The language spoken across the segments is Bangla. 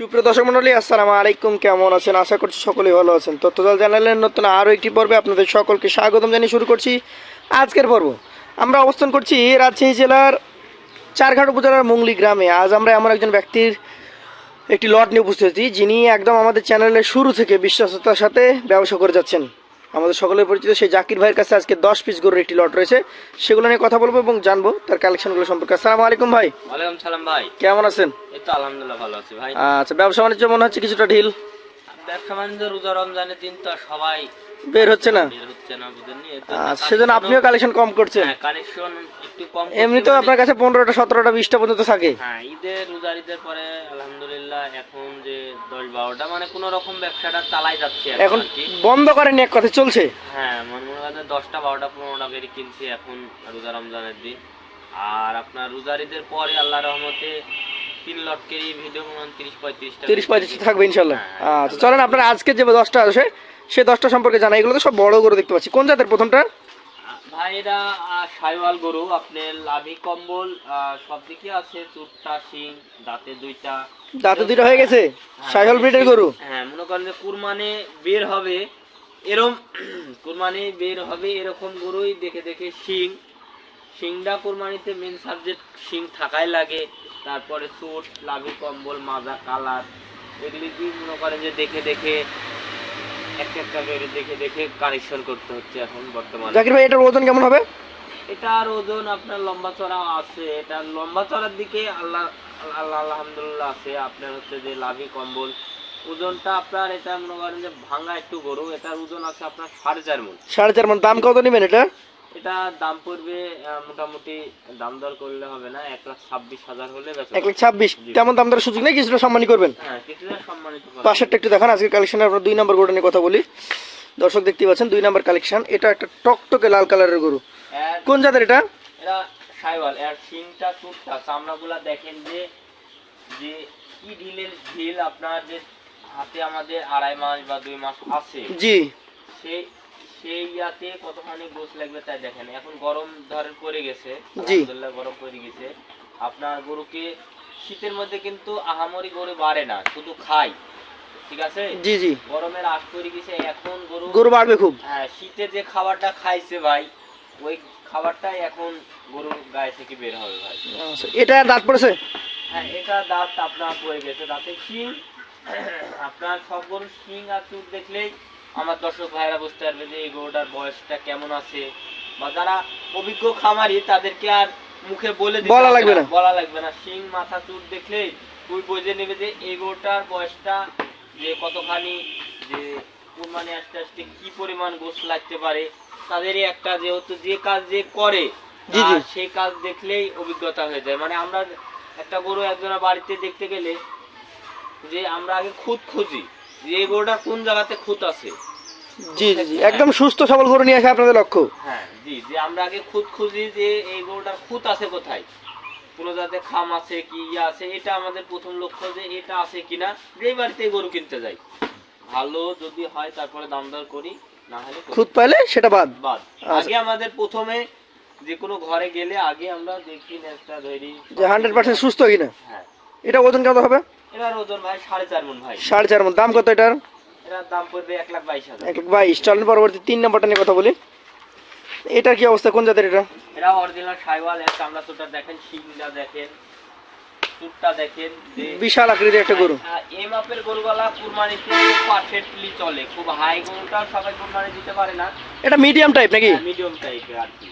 সুপ্রিয় দর্শক মন্ডলী, আসসালামু আলাইকুম। কেমন আছেন? আশা করছি সকলেই ভালো আছেন। তথ্যজাল চ্যানেলের নতুন আরও একটি পর্বে আপনাদের সকলকে স্বাগতম জানিয়ে শুরু করছি আজকের পর্ব। আমরা অবস্থান করছি রাজশাহী জেলার চারঘাট উপজেলার মুংলি গ্রামে। আজ আমরা এমন একজন ব্যক্তির একটি লট নিয়ে উপস্থিত যিনি একদম আমাদের চ্যানেলের শুরু থেকে বিশ্বাসতার সাথে ব্যবসা করে যাচ্ছেন। আমাদের সকলের পরিচিত সেই জাকির ভাইয়ের কাছে আজকে দশ পিস গরুর একটি লট রয়েছে। সেগুলো নিয়ে কথা বলব এবং জানব তার কালেকশনগুলো সম্পর্কে। আসসালামু আলাইকুম ভাই। ওয়ালাইকুম সালাম ভাই। কেমন আছেন? এই তো আলহামদুলিল্লাহ ভালো আছি ভাই। আচ্ছা ব্যবসা বাণিজ্য মনে হচ্ছে কিছুটা ঢিল। ব্যবসা বাণিজ্য রোজা রমজানের দিন তো সবাই বের হচ্ছে না? আচ্ছা সেজন্য আপনিও কালেকশন কম করছেন। একটু কম এমনিতেও আপনার কাছে পনেরোটা সতেরোটা বিশটা পর্যন্ত থাকে। হ্যাঁ ঈদের রোজার ঈদের পরে আলহামদুলিল্লাহ এখন যে দশ বারোটা মানে কোন রকম ব্যবসাটা চালাই যাচ্ছে এখন। বন্ধ করেনি এক কথা চলছে? হ্যাঁ মনে মনে দশটা বারোটা পনেরোটা করে কিনছি এখন রোজা রমজানের দিন। আর আপনার রোজার ঈদের পরে আল্লাহ রহমতে তিন লটকেরই ভিডিও তিরিশ পঁয়ত্রিশটা তিরিশ পঁয়ত্রিশ থাকবে ইনশাল্লাহ। হ্যাঁ, আচ্ছা চলেন আপনার আজকে যে দশটা সে দশটা সম্পর্কে জানা এগুলো তো সব বড় গরু দেখতে পাচ্ছি। কোন জাতের প্রথমটা? ভাই এটা সাইওয়াল গরু। আপনার লাভি কম্বল সব দিকে আছে চুটটা শিং দাঁতে দুইটা। দাঁতে দুটো হয়ে গেছে? সাইহল ব্রিডের গরু? হ্যাঁ মনে করেন যে কুরবানি বের হবে এরম কুরবানি বের হবে এরকম গরুই দেখে দেখে শিং শিংটা কুরবানিতে মেন সাবজেক্ট শিং থাকাই লাগে তারপরে চুট লাভি কম্বল মাজা কালার এগুলি কি মনে করেন যে দেখে দেখে একটা একটা করে দেখে দেখে কানেকশন করতে হচ্ছে এখন বর্তমানে। জাকির ভাই এটার ওজন কেমন হবে? এটার ওজন আপনার লম্বা চড়া আছে এটা লম্বা চড়ার দিকে আল্লাহ আল্লাহ আলহামদুলিল্লাহ আছে। আপনার হচ্ছে যে লাভি কম্বল ওজনটা আপনার এটা মনে করেন যে ভাঙা একটু গরু এটার ওজন আছে আপনার সাড়ে চার মন। সাড়ে চার মন। দাম কত নেবেন এটা? এটা দাম পড়বে মোটামুটি দাম দর করলে হবে না এক লাখ ছাব্বিশ হাজার হলে এক লাখ ছাব্বিশ তেমন দাম দরের সুযোগ নেই কিছুটা সম্মানী করবেন। হ্যাঁ কিছুটা সম্মানিত পাশেরটা একটু দেখান আজকের কালেকশনে আপনার দুই নম্বর গরু নিয়ে কথা বলি। দর্শক দেখতে পাচ্ছেন দুই নম্বর কালেকশন এটা একটা টকটকে লাল কালারের গরু। কোন জাতের এটা? এরা সাইওয়াল এর শিংটা চুটটা চামড়াগুলা দেখেন যে যে কি ঢিলের ঢিল আপনার যে হাতে আমাদের আড়াই মাস বা দুই মাস আছে জি। সেই সেই ইয়াতে কতখানি গোছ লাগবে তাই দেখেন। এখন গরম ধরেন পড়ে গেছে আলহামদুলিল্লাহ গরম পড়ে গেছে। আপনার গরুকে শীতের মধ্যে কিন্তু আহামরি গরু বাড়ে না শুধু খায়। ঠিক আছে? জি জি। গরমের আশ পড়ে গেছে এখন গরু গরু বাড়বে খুব। হ্যাঁ শীতে যে খাবারটা খাইছে ভাই ওই খাবারটাই এখন গরুর গায়ে থেকে বের হবে ভাই। আচ্ছা, এটা দাঁত পড়েছে? হ্যাঁ এটা দাঁত আপনার পড়ে গেছে দাঁতে শিং। আপনার সব গরুর শিং আর চুট দেখলেই আমার দর্শক ভাইরা বুঝতে পারবে যে এই গরুটার বয়সটা কেমন আছে বা যারা অভিজ্ঞ খামারি তাদেরকে আর মুখে বলে বলা লাগবে না। বলা লাগবে না শিং মাথা চুট দেখলেই তুই বুঝে নেবে যে এই গরুটার বয়সটা যে কতখানি যে কুরবানি আস্তে আস্তে কি পরিমাণ গোস লাগতে পারে তাদেরই একটা যেহেতু যে কাজ যে করে। সেই কাজ দেখলেই অভিজ্ঞতা হয়ে যায় মানে আমরা একটা গরু একজনের বাড়িতে দেখতে গেলে যে আমরা আগে খুঁত খুঁজি যে এই গরুটার কোন জায়গাতে খুঁত আছে? জি জি জি। একদম সুস্থ সবল গরু নিয়ে আসা আপনাদের লক্ষ্য। হ্যাঁ জি যে আমরা আগে খুঁত খুঁজি যে এই গরুটার খুঁত আছে কোথায়? কোনো যাতে খাম আছে কি ইয়ে আছে এটা আমাদের প্রথম লক্ষ্য যে এটা আছে কিনা যেই বাড়িতে গরু কিনতে যাই। ভালো যদি হয় তারপরে দাম দর করি না হলে পাইলে সেটা বাদ। বাদ। আচ্ছা। আগে আমাদের প্রথমে যে কোনো ঘরে গেলে আগে আমরা দেখি ধরি। যে হান্ড্রেড পার্সেন্ট সুস্থ কিনা। হ্যাঁ। এটা ওজন কত হবে? ওজন ভাই সাড়ে চার মন ভাই। সাড়ে চার মন। দাম কত এটার? এটার দাম পড়বে এক লাখ বাইশ হাজার। এক লাখ বাইশ। চলেন পরবর্তী তিন নম্বরটা নিয়ে কথা বলি। এটার কি অবস্থা? কোন জাতের এটা? এরা অরিজিনাল সাইওয়াল এর চামড়া চোটা দেখেন শিংটা দেখেন চুটটা দেখেন বিশাল আকৃতির একটা গরু। এই মাপের গরুগুলা কুরবানিতে পারফেক্টলি চলে। খুব হাই গরুটা সবাই কুরবানি দিতে পারে না। এটা মিডিয়াম টাইপ নাকি? মিডিয়াম টাইপের আর কি।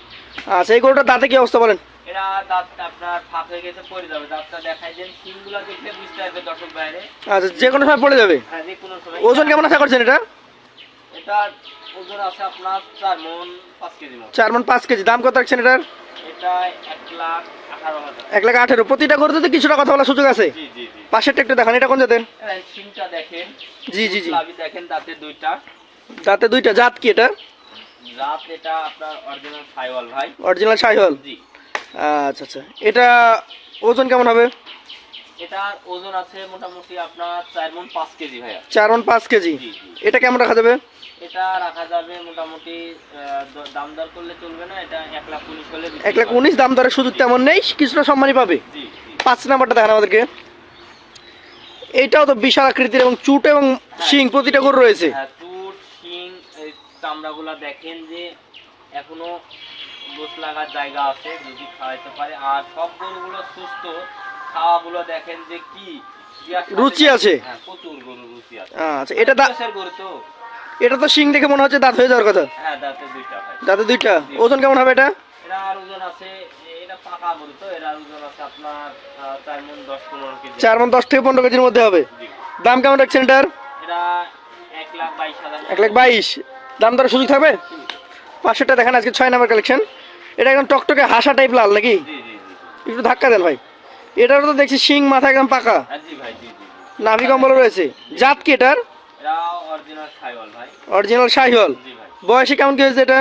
আচ্ছা এই গরুটার দাঁতে কি অবস্থা বলেন? এরা দাঁত আপনার ফাঁক হয়ে গেছে পড়ে যাবে। দাঁতটা দেখাই দেন শিংগুলা দেখলে বুঝতে পারবে দর্শক বাইরে। আচ্ছা যে কোনো সময় পড়ে যাবে? হ্যাঁ যে কোনো সময়। ওজন কেমন আশা করছেন এটা? এটার ওজন আছে আপনার চার মন পাঁচ কেজি চার মন পাঁচ কেজি। দাম কত রাখছেন এটার? এটা এক লাখ এক লাখ আঠেরো। প্রতিটা গরুতে তো কিছুটা কথা বলার সুযোগ আছে। পাশেরটা একটু দেখান এটা কোন জাতের? দেখেন। জি জি জি। দেখেন দাঁতে দুইটা। দাঁতে দুইটা। জাত কি এটা? রাত এটা আপনার অরিজিনাল সাইওয়াল ভাই। অরিজিনাল শাহিওয়াল জি। আচ্ছা আচ্ছা। এটা ওজন কেমন হবে? এটার ওজন আছে মোটামুটি আপনার চার মন পাঁচ কেজি ভাইয়া। চার মন পাঁচ কেজি। এটা কেমন রাখা যাবে? এটা রাখা যাবে মোটামুটি দাম দর করলে চলবে না এটা এক লাখ উনিশ হলে এক লাখ করা। উনিশ দাম দরের সুযোগ তেমন নেই কিছুটা সম্মানই পাবে। পাঁচ নাম্বারটা দেখান আমাদেরকে। এইটাও তো বিশাল আকৃতির এবং চুট এবং শিং প্রতিটা গরু রয়েছে। হ্যাঁ চুট শিং এই চামড়াগুলা দেখেন যে এখনও লাগার জায়গা আছে যদি খাওয়াইতে পারে। আর সব গরুগুলো সুস্থ খাওয়াগুলো দেখেন যে কি রুচি আছে? হ্যাঁ প্রচুর গরু রুচি আছে। আচ্ছা এটা গরু তো। এটা তো শিং দেখে মনে হচ্ছে দাঁত হয়ে যাওয়ার কথা। হ্যাঁ দাঁতে দুইটা দাঁতে দুইটা। ওজন কেমন হবে এটা? চার মন দশ থেকে পনেরো কেজির মধ্যে হবে। দাম কেমন রাখছেন এটার? এক লাখ বাইশ এক লাখ বাইশ। দাম দর সুযোগ থাকবে? পাঁচশোটা দেখেন আজকে ছয় নাম্বার কালেকশন এটা একদম টকটকে হাসা টাইপ লাল নাকি? একটু ধাক্কা দেন ভাই। এটারও তো দেখছি শিং মাথা একদম পাকা। হ্যাঁ নাভি কম্বল রয়েছে। জাত কি এটার? অরিজিনাল শাহিওয়াল বয়সে কেমন কি হয়েছে এটা?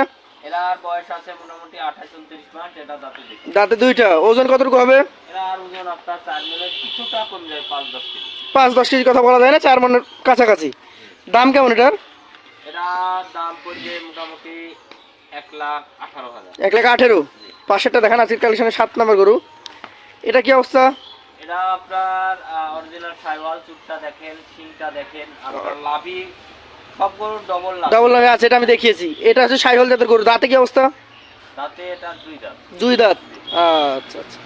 দাঁতে দুইটা। ওজন কতটুকু হবে? পাঁচ দশ কেজি। কথা বলা যায় না চার মনের কাছাকাছি। দাম কেমন এটার? দাম পড়বে মোটামুটি এক লাখ আঠারো হাজার। এক লাখ আঠেরো। পাশেরটা দেখান আজকের কালেকশনে সাত নাম্বার গরু। এটা কি অবস্থা? এটা আপনার অরিজিনাল সাইওয়াল চুটটা দেখেন শিংটা দেখেন আপনার লাভি সব গরুর ডবল লাভ। ডাবল নামে আছে এটা আমি দেখিয়েছি। এটা হচ্ছে জাতের গরু। দাঁতে কি অবস্থা? তাতে এটা দুই দাম দুই দাঁত। আচ্ছা আচ্ছা।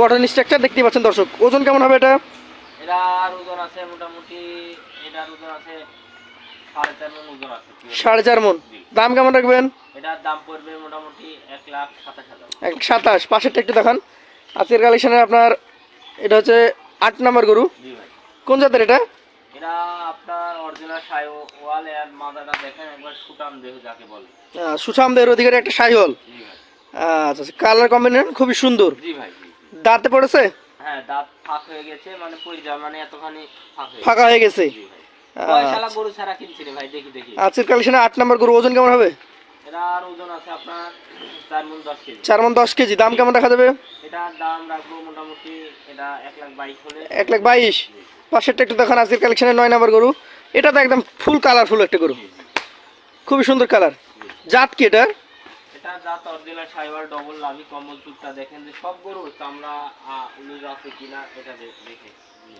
গঠন স্ট্রাকচার দেখতে পাচ্ছেন দর্শক। ওজন কেমন হবে এটা? ওজন আছে মোটামুটি এটার ওজন আছে সাড়ে চার মন দাম কেমন রাখবেন? এটার দাম পড়বে মোটামুটি এক লাখ সাতাশ হাজার। এক সাতাশ। পাশেরটা একটু দেখান। আজকের কালেকশনে আপনার এটা হচ্ছে আট নাম্বার গরু। কোন জাতের এটা? এরা আপনার অরিজিনাল সাই ওয়াল এর মাদাটা দেখেন একবার সুটাম দেহ যাকে বলে। আহ, সুঠামদের অধিকারী একটা জি আচ্ছা কালার কম্বিনেশন খুবই সুন্দর। জি ভাই জি, জি। দাঁতে পড়েছে? হ্যাঁ দাঁত ফাঁক হয়ে গেছে মানে পড়ে মানে এতখানি ফাঁক ফাঁকা হয়ে গেছে। আচ্ছা। আজকের কালেকশনে আট নাম্বার গরু ওজন কেমন হবে? চার মন দশ কেজি। দাম কেমন রাখা যাবে? এক লাখ বাইশ পাশেরটা একটু দেখান আজকের কালেকশনে নয় নাম্বার গরু। এটা তো একদম ফুল কালারফুল একটা গরু। খুবই সুন্দর কালার। জাত কি এটার?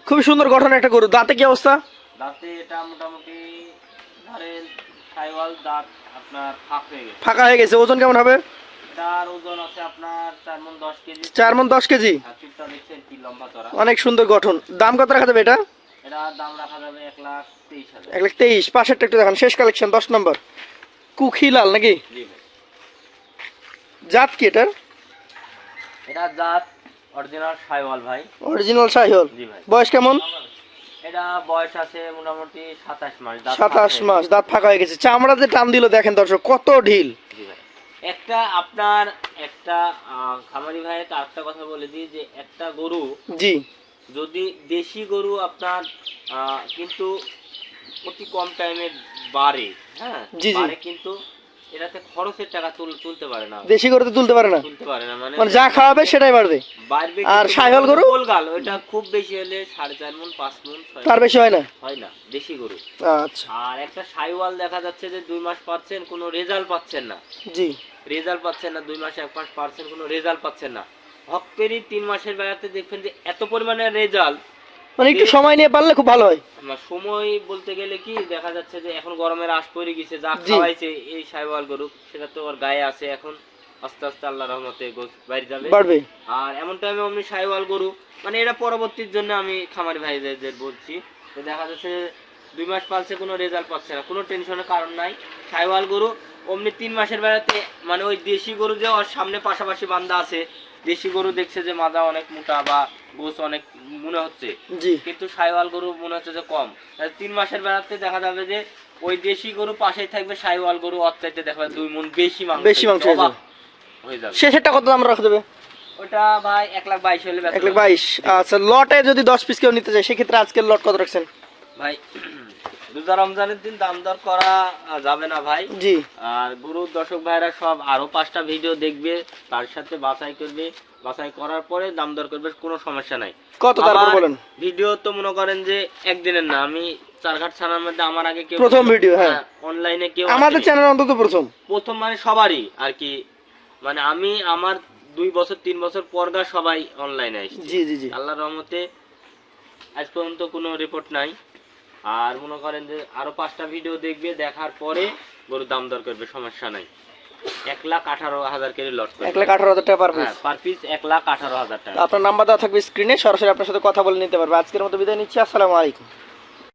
খুবই সুন্দর গঠন একটা গরু। দাঁতে কি অবস্থা? দাঁতে এটা মোটামুটি ধরেন সাইওয়াল দাঁত আপনার ফাঁক হয়ে গেছে। ফাঁকা হয়ে গেছে ওজন কেমন হবে? এটার ওজন আছে আপনার চার মন দশ কেজি। চার মন দশ কেজি? চুপটা দেখছেন কি লম্বা চড়া অনেক সুন্দর গঠন। দাম কত রাখা যাবে এটা? এটার দাম রাখা যাবে এক লাখ তেইশ হাজার। এক লাখ তেইশ পাশেরটা একটু দেখান শেষ কালেকশন দশ নম্বর। কুখি লাল নাকি? জাত কি এটার? এটা জাত অরিজিনাল সাইওয়াল ভাই। অরিজিনাল বয়স কেমন? এটা বয়স আছে মোটামুটি সাতাশ মাস দাঁত সাতাশ ফাঁক মাস দাঁত ফাঁকা হয়ে গেছে চামড়া যে টান দিল দেখেন দর্শক কত ঢিল গেছে। জি ভাই। একটা আপনার একটা খামারি আরেকটা কথা বলে দিই যে একটা গরু জি যদি দেশি গরু আপনার আহ, কিন্তু অতি কম টাইমে বাড়ে হ্যাঁ। বাড়ে কিন্তু এটাতে খরচের টাকা তুলতে পারে না। দেশি গরু তো তুলতে পারে না। তুলতে পারে না মানে মানে যা খাওয়াবে সেটাই বাড়বে। আর সাহিওয়াল গরু? গোলগাল খুব বেশি হলে সাড়ে চার মন পাঁচ মন তার বেশি হয় না? হয় না দেশি গরু। আচ্ছা। আর একটা সাইওয়াল দেখা যাচ্ছে যে দুই মাস পাচ্ছেন কোনো রেজাল্ট পাচ্ছেন না। জি। রেজাল্ট পাচ্ছেন না দুই মাস এক মাস পাচ্ছেন কোনো রেজাল্ট পাচ্ছেন না। হকেরই তিন মাসের বেলাতে দেখবেন যে এত পরিমাণে রেজাল্ট মানে একটু সময় নিয়ে পারলে খুব ভালো হয়। সময় বলতে গেলে কি দেখা যাচ্ছে যে এখন গরমের আশ পড়ে গেছে যা খাওয়াইছে এই সাইওয়াল গরু সেটা তো ওর গায়ে আছে এখন। আস্তে আস্তে আল্লাহ রহমতে বাইরে যাবে। বাড়বে। আর এমন টাইমে অমনি সাইওয়াল গরু মানে এটা পরবর্তীর জন্য আমি খামারি ভাইদের বলছি। দেখা যাচ্ছে দুই মাস পালছে কোনো রেজাল্ট পাচ্ছে না কোনো টেনশনের কারণ নাই। সাইওয়াল গরু অমনি তিন মাসের বেড়াতে মানে ওই দেশি গরু যে ওর সামনে পাশাপাশি বান্ধা আছে দেশি গরু দেখছে যে মাজা অনেক মোটা বা গোছ অনেক মনে হচ্ছে। জি। কিন্তু সাইওয়াল গরু মনে হচ্ছে যে কম। তিন মাসের বেড়াতে দেখা যাবে যে ওই দেশি গরু পাশেই থাকবে সাইওয়াল গরু অর চাইতে দেখা দুই মন বেশি মাংস। বেশি মাংস হয়ে যাবে। শেষেরটা কত দাম রাখা যাবে? ওটা ভাই এক লাখ বাইশ হলে এক লাখ বাইশ। আচ্ছা লটে যদি দশ পিস কেউ নিতে চাই সেক্ষেত্রে আজকের লট কত রাখছেন? ভাই রোজা রমজানের দিন দাম দর করা যাবে না ভাই। জি। আর গুরু দর্শক ভাইরা সব আরও পাঁচটা ভিডিও দেখবে তার সাথে বাছাই করবে। বাছাই করার পরে দাম দর করবে কোনো সমস্যা নাই। কত তারপর বলেন। ভিডিও তো মনে করেন যে একদিনের না আমি চারঘাট ছানার মধ্যে আমার আগে কেউ প্রথম ভিডিও, হ্যাঁ। অনলাইনে কেউ আমাদের চ্যানেল অন্তত প্রথম। প্রথম মানে সবারই আর কি। মানে আমি আমার দুই বছর তিন বছর পরগা সবাই অনলাইনে আসছি। জি জি জি। আল্লাহর রহমতে আজ পর্যন্ত কোনো রিপোর্ট নাই। আর মনে করেন যে আরও পাঁচটা ভিডিও দেখবে দেখার পরে গরুর দাম দর করবে সমস্যা নাই। এক লাখ আঠারো হাজার কেজি লট এক লাখ আঠারো হাজার টাকা পার পিস পার পিস এক লাখ আঠারো হাজার টাকা। আপনার নাম্বার দেওয়া থাকবে স্ক্রিনে সরাসরি আপনার সাথে কথা বলে নিতে পারবে। আজকের মতো বিদায় নিচ্ছি আসসালামু আলাইকুম।